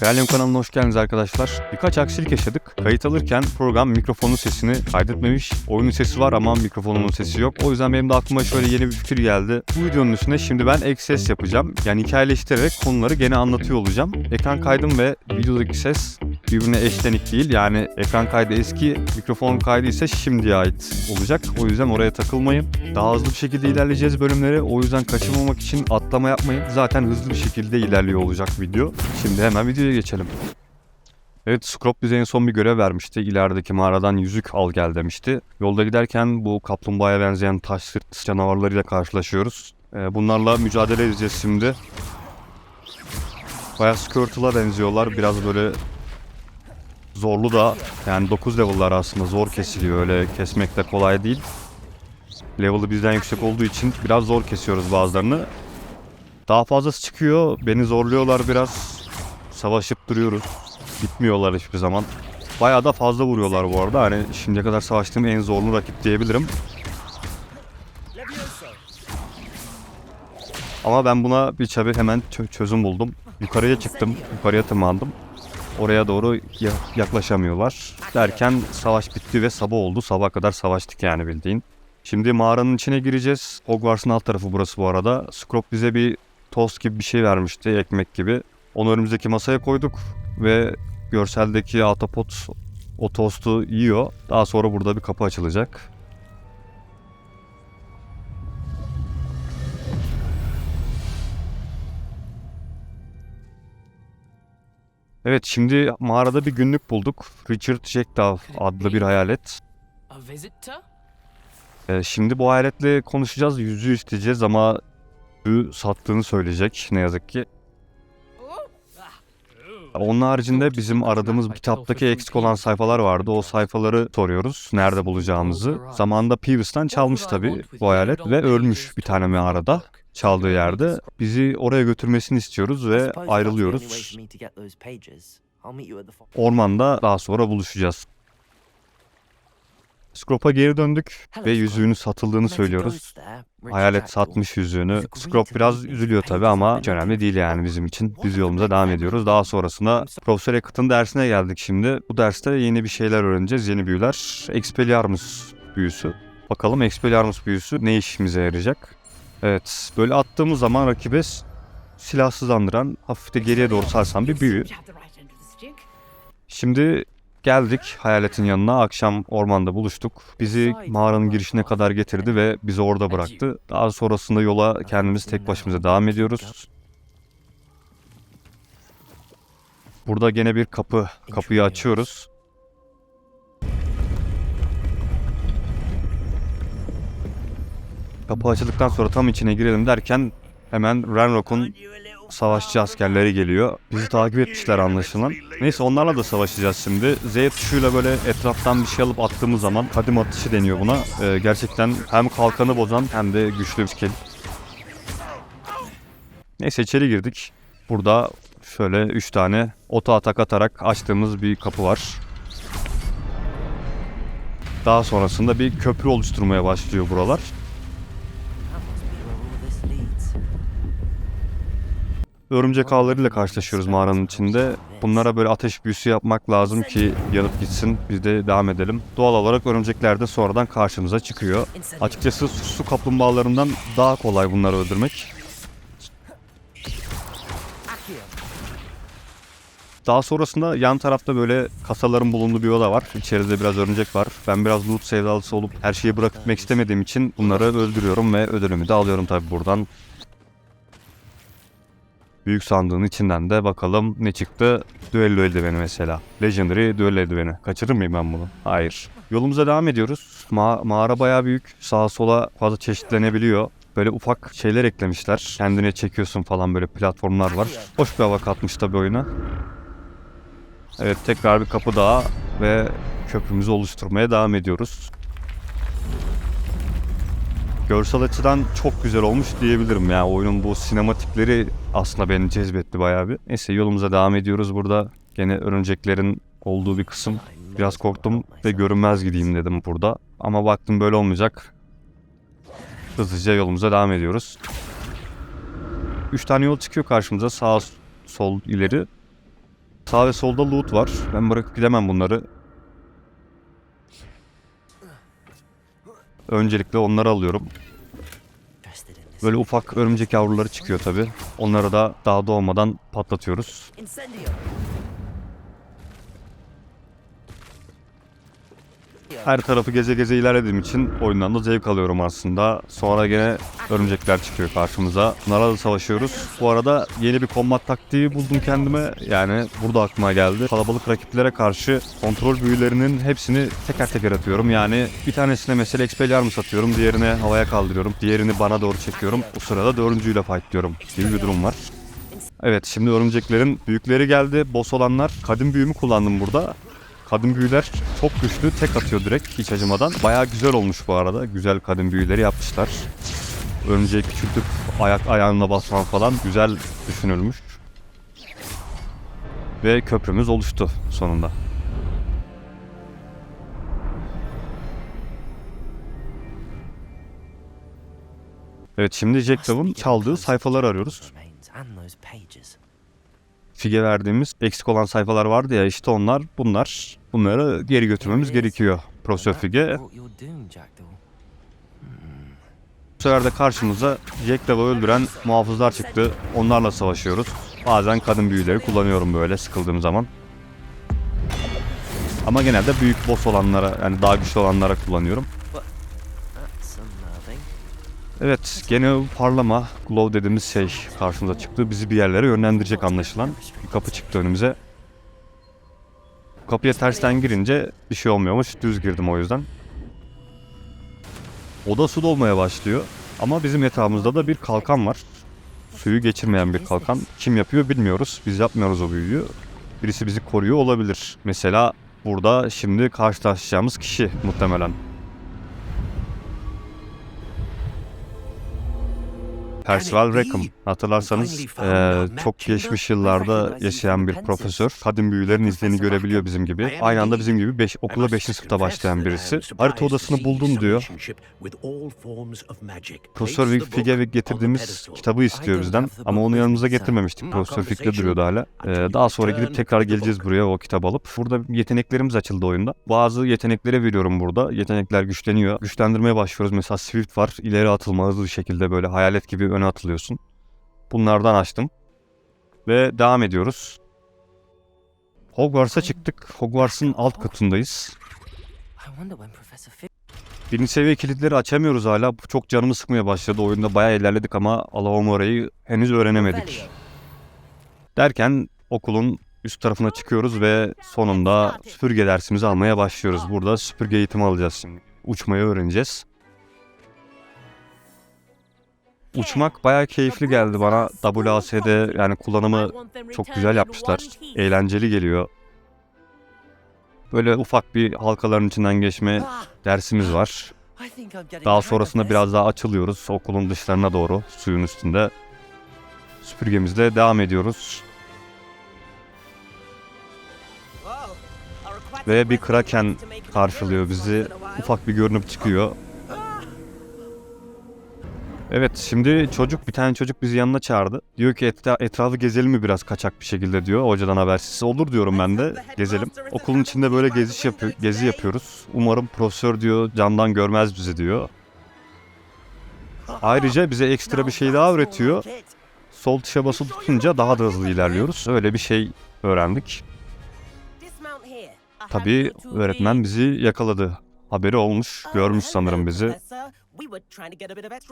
Kraliyum kanalına hoş geldiniz arkadaşlar. Birkaç aksilik yaşadık. Kayıt alırken program mikrofonun sesini kaydetmemiş. Oyunun sesi var ama mikrofonumun sesi yok. O yüzden benim de aklıma şöyle yeni bir fikir geldi. Bu videonun üstüne şimdi ben ek ses yapacağım. Yani hikayeleştirerek konuları gene anlatıyor olacağım. Ekran kaydım ve videodaki ses birbirine eşlenik değil. Yani ekran kaydı eski, mikrofon kaydı ise şimdiye ait olacak. O yüzden oraya takılmayın. Daha hızlı bir şekilde ilerleyeceğiz bölümleri. O yüzden kaçırmamak için atlama yapmayın. Zaten hızlı bir şekilde ilerliyor olacak video. Şimdi hemen videoya geçelim. Evet, Scrop bize en son bir görev vermişti. İlerideki mağaradan yüzük al gel demişti. Yolda giderken bu kaplumbağaya benzeyen taş sırtlısı canavarlarıyla karşılaşıyoruz. Ee, bunlarla mücadele edeceğiz şimdi. Bayağı Squirtle'a benziyorlar. Biraz böyle zorlu da yani 9 level'lar aslında zor kesiliyor. Öyle kesmek de kolay değil. Level'ı bizden yüksek olduğu için biraz zor kesiyoruz bazılarını. Daha fazlası çıkıyor. Beni zorluyorlar biraz. Savaşıp duruyoruz. Bitmiyorlar hiçbir zaman. Bayağı da fazla vuruyorlar bu arada. Hani şimdiye kadar savaştığım en zorlu rakip diyebilirim. Ama ben buna bir çare hemen çö- çözüm buldum. Yukarıya çıktım. Yukarıya tırmandım. Oraya doğru ya- yaklaşamıyorlar. Derken savaş bitti ve sabah oldu. Sabah kadar savaştık yani bildiğin. Şimdi mağaranın içine gireceğiz. Hogwarts'ın alt tarafı burası bu arada. Scrop bize bir tost gibi bir şey vermişti, ekmek gibi. Onu önümüzdeki masaya koyduk ve görseldeki atapot o tostu yiyor. Daha sonra burada bir kapı açılacak. Evet şimdi mağarada bir günlük bulduk. Richard Jackdaw adlı bir hayalet. Ee, şimdi bu hayaletle konuşacağız, yüzüğü isteyeceğiz ama sattığını söyleyecek ne yazık ki. Onun haricinde bizim aradığımız kitaptaki eksik olan sayfalar vardı. O sayfaları soruyoruz nerede bulacağımızı. Zamanında Peevis'ten çalmış tabii bu hayalet ve ölmüş bir tane mağarada çaldığı yerde. Bizi oraya götürmesini istiyoruz ve ayrılıyoruz. Ormanda daha sonra buluşacağız. Scrop'a geri döndük ve yüzüğünü satıldığını söylüyoruz. Hayalet satmış yüzüğünü. Scrop biraz üzülüyor tabii ama hiç önemli değil yani bizim için. Biz yolumuza devam ediyoruz. Daha sonrasında Profesör Hackett'ın dersine geldik şimdi. Bu derste yeni bir şeyler öğreneceğiz, yeni büyüler. Expelliarmus büyüsü. Bakalım Expelliarmus büyüsü ne işimize yarayacak? Evet, böyle attığımız zaman rakibe silahsızlandıran, hafif de geriye doğru sarsan bir büyü. Şimdi geldik hayaletin yanına. Akşam ormanda buluştuk. Bizi mağaranın girişine kadar getirdi ve bizi orada bıraktı. Daha sonrasında yola kendimiz tek başımıza devam ediyoruz. Burada gene bir kapı. Kapıyı açıyoruz. Kapı açıldıktan sonra tam içine girelim derken hemen Renrock'un savaşçı askerleri geliyor. Bizi takip etmişler anlaşılan. Neyse onlarla da savaşacağız şimdi. Z tuşuyla böyle etraftan bir şey alıp attığımız zaman kadim atışı deniyor buna. Ee, gerçekten hem kalkanı bozan hem de güçlü bir skill. Neyse içeri girdik. Burada şöyle 3 tane oto atak atarak açtığımız bir kapı var. Daha sonrasında bir köprü oluşturmaya başlıyor buralar. Örümcek ağlarıyla karşılaşıyoruz mağaranın içinde. Bunlara böyle ateş büyüsü yapmak lazım ki yanıp gitsin. Biz de devam edelim. Doğal olarak örümcekler de sonradan karşımıza çıkıyor. Açıkçası su, kaplumbağalarından daha kolay bunları öldürmek. Daha sonrasında yan tarafta böyle kasaların bulunduğu bir oda var. İçeride biraz örümcek var. Ben biraz loot sevdalısı olup her şeyi bırakıp gitmek istemediğim için bunları öldürüyorum ve ödülümü de alıyorum tabii buradan. Büyük sandığın içinden de bakalım ne çıktı. Düello eldiveni mesela. Legendary düello eldiveni. Kaçırır mıyım ben bunu? Hayır. Yolumuza devam ediyoruz. Ma- mağara bayağı büyük. Sağa sola fazla çeşitlenebiliyor. Böyle ufak şeyler eklemişler. Kendine çekiyorsun falan böyle platformlar var. Hoş bir hava katmış tabii oyuna. Evet tekrar bir kapı daha ve köprümüzü oluşturmaya devam ediyoruz. Görsel açıdan çok güzel olmuş diyebilirim ya. Oyunun bu sinematikleri aslında beni cezbetti bayağı bir. Neyse yolumuza devam ediyoruz burada. Gene örümceklerin olduğu bir kısım. Biraz korktum ve görünmez gideyim dedim burada. Ama baktım böyle olmayacak. Hızlıca yolumuza devam ediyoruz. Üç tane yol çıkıyor karşımıza. Sağ, sol, ileri. Sağ ve solda loot var. Ben bırakıp gidemem bunları. Öncelikle onları alıyorum. Böyle ufak örümcek yavruları çıkıyor tabi. Onları da daha doğmadan patlatıyoruz. Her tarafı geze geze ilerlediğim için oyundan da zevk alıyorum aslında. Sonra gene örümcekler çıkıyor karşımıza. Bunlarla da savaşıyoruz. Bu arada yeni bir kombat taktiği buldum kendime. Yani burada aklıma geldi. Kalabalık rakiplere karşı kontrol büyülerinin hepsini teker teker atıyorum. Yani bir tanesine mesela Expelliarmus atıyorum. Diğerine havaya kaldırıyorum. Diğerini bana doğru çekiyorum. Bu sırada dördüncüyle fightlıyorum gibi bir durum var. Evet şimdi örümceklerin büyükleri geldi. Boss olanlar. Kadim büyümü kullandım burada. Kadim büyüler çok güçlü. Tek atıyor direkt hiç acımadan. Bayağı güzel olmuş bu arada. Güzel kadim büyüleri yapmışlar. Örümceği küçültüp ayak ayağına basman falan güzel düşünülmüş. Ve köprümüz oluştu sonunda. Evet şimdi Jack çaldığı sayfaları arıyoruz. Fige verdiğimiz eksik olan sayfalar vardı ya işte onlar bunlar. Bunları geri götürmemiz gerekiyor Profesör Fige. Bu sefer de karşımıza Jack Love'ı öldüren muhafızlar çıktı. Onlarla savaşıyoruz. Bazen kadın büyüleri kullanıyorum böyle sıkıldığım zaman. Ama genelde büyük boss olanlara yani daha güçlü olanlara kullanıyorum. Evet gene o parlama glow dediğimiz şey karşımıza çıktı. Bizi bir yerlere yönlendirecek anlaşılan. Bir kapı çıktı önümüze. Kapıya tersten girince bir şey olmuyormuş. Düz girdim o yüzden. Oda su dolmaya başlıyor. Ama bizim yatağımızda da bir kalkan var. Suyu geçirmeyen bir kalkan. Kim yapıyor bilmiyoruz. Biz yapmıyoruz o büyüyü. Birisi bizi koruyor olabilir. Mesela burada şimdi karşılaşacağımız kişi muhtemelen. Percival Rackham. Hatırlarsanız eee, çok geçmiş yıllarda yaşayan bir profesör. Kadim büyülerin izlerini görebiliyor bizim gibi. Aynı anda bizim gibi beş, okula 5. sınıfta başlayan birisi. Harita odasını buldum diyor. Profesör Vic Fig'e getirdiğimiz kitabı istiyor bizden. Ama onu yanımıza getirmemiştik. Profesör Fig'de duruyordu hala. Eee, daha sonra gidip tekrar geleceğiz buraya o kitabı alıp. Burada yeteneklerimiz açıldı oyunda. Bazı yeteneklere veriyorum burada. Yetenekler güçleniyor. Güçlendirmeye başlıyoruz. Mesela Swift var. İleri atılma hızlı bir şekilde böyle hayalet gibi öne atılıyorsun. Bunlardan açtım. Ve devam ediyoruz. Hogwarts'a çıktık. Hogwarts'ın alt katındayız. Birinci seviye kilitleri açamıyoruz hala. Çok canımı sıkmaya başladı. Oyunda bayağı ilerledik ama Alamora'yı henüz öğrenemedik. Derken okulun üst tarafına çıkıyoruz ve sonunda süpürge dersimizi almaya başlıyoruz. Burada süpürge eğitimi alacağız şimdi. Uçmayı öğreneceğiz. Uçmak bayağı keyifli geldi bana. WAS'de yani kullanımı çok güzel yapmışlar. Eğlenceli geliyor. Böyle ufak bir halkaların içinden geçme dersimiz var. Daha sonrasında biraz daha açılıyoruz okulun dışlarına doğru suyun üstünde. Süpürgemizle devam ediyoruz. Ve bir kraken karşılıyor bizi. Ufak bir görünüp çıkıyor. Evet şimdi çocuk bir tane çocuk bizi yanına çağırdı. Diyor ki "Etra- etrafı gezelim mi biraz kaçak bir şekilde diyor. Hocadan habersiz. Olur diyorum ben de. Gezelim. Okulun içinde böyle geziş yapıyor, gezi yapıyoruz. Umarım profesör diyor camdan görmez bizi diyor. Ayrıca bize ekstra bir şey daha öğretiyor. Sol tuşa basılı tutunca daha da hızlı ilerliyoruz. Öyle bir şey öğrendik. Tabii öğretmen bizi yakaladı. Haberi olmuş, görmüş sanırım bizi.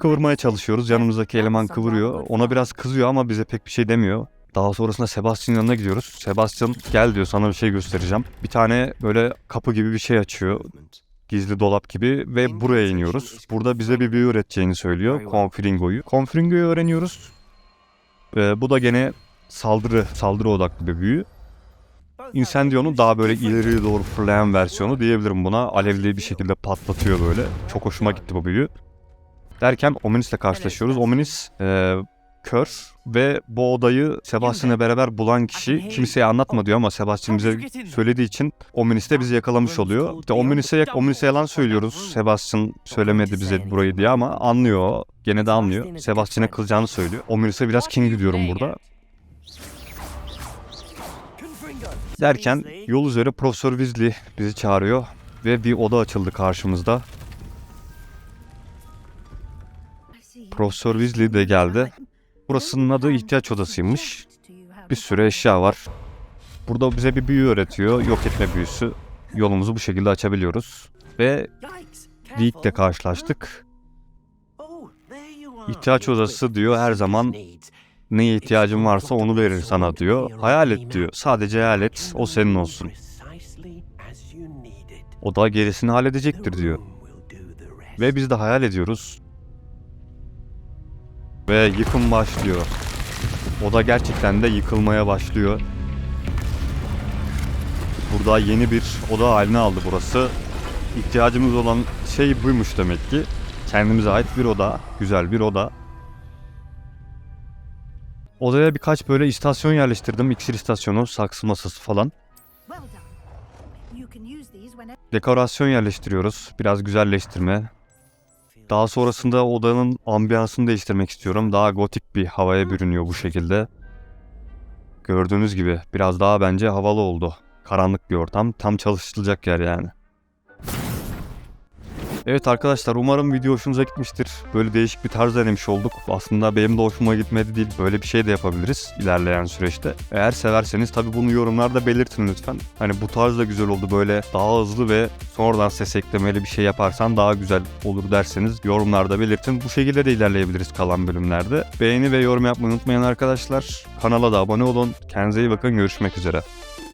Kıvırmaya çalışıyoruz. Yanımızdaki eleman kıvırıyor. Ona biraz kızıyor ama bize pek bir şey demiyor. Daha sonrasında Sebastian'ın yanına gidiyoruz. Sebastian gel diyor sana bir şey göstereceğim. Bir tane böyle kapı gibi bir şey açıyor. Gizli dolap gibi ve buraya iniyoruz. Burada bize bir büyü öğreteceğini söylüyor. Confringo'yu. Confringo'yu öğreniyoruz. Ee, bu da gene saldırı, saldırı odaklı bir büyü. Incendios'un daha böyle ileriye doğru fırlayan versiyonu diyebilirim buna. Alevli bir şekilde patlatıyor böyle. Çok hoşuma gitti bu büyü. Derken Ominis'le karşılaşıyoruz. Ominis e, kör ve bu odayı Sebastian'la beraber bulan kişi kimseye anlatma diyor ama Sebastian bize söylediği için Ominis de bizi yakalamış oluyor. İşte Ominis'e, Ominis'e yalan söylüyoruz. Sebastian söylemedi bize burayı diye ama anlıyor. Gene de anlıyor. Sebastian'a kızacağını söylüyor. Ominis'e biraz king diyorum burada. Derken yol üzere Profesör Weasley bizi çağırıyor ve bir oda açıldı karşımızda. Profesör Weasley de geldi. Burasının adı ihtiyaç odasıymış. Bir sürü eşya var. Burada bize bir büyü öğretiyor. Yok etme büyüsü. Yolumuzu bu şekilde açabiliyoruz. Ve Deek'le karşılaştık. İhtiyaç odası diyor her zaman neye ihtiyacın varsa onu verir sana diyor. Hayal et diyor. Sadece hayal et. O senin olsun. O da gerisini halledecektir diyor. Ve biz de hayal ediyoruz. Ve yıkım başlıyor. O da gerçekten de yıkılmaya başlıyor. Burada yeni bir oda haline aldı burası. İhtiyacımız olan şey buymuş demek ki. Kendimize ait bir oda, güzel bir oda. Odaya birkaç böyle istasyon yerleştirdim. İksir istasyonu, saksı masası falan. Dekorasyon yerleştiriyoruz. Biraz güzelleştirme. Daha sonrasında odanın ambiyansını değiştirmek istiyorum. Daha gotik bir havaya bürünüyor bu şekilde. Gördüğünüz gibi biraz daha bence havalı oldu. Karanlık bir ortam. Tam çalışılacak yer yani. Evet arkadaşlar umarım video hoşunuza gitmiştir. Böyle değişik bir tarz denemiş olduk. Aslında benim de hoşuma gitmedi değil. Böyle bir şey de yapabiliriz ilerleyen süreçte. Eğer severseniz tabi bunu yorumlarda belirtin lütfen. Hani bu tarz da güzel oldu böyle daha hızlı ve sonradan ses eklemeli bir şey yaparsan daha güzel olur derseniz yorumlarda belirtin. Bu şekilde de ilerleyebiliriz kalan bölümlerde. Beğeni ve yorum yapmayı unutmayın arkadaşlar. Kanala da abone olun. Kendinize iyi bakın. Görüşmek üzere.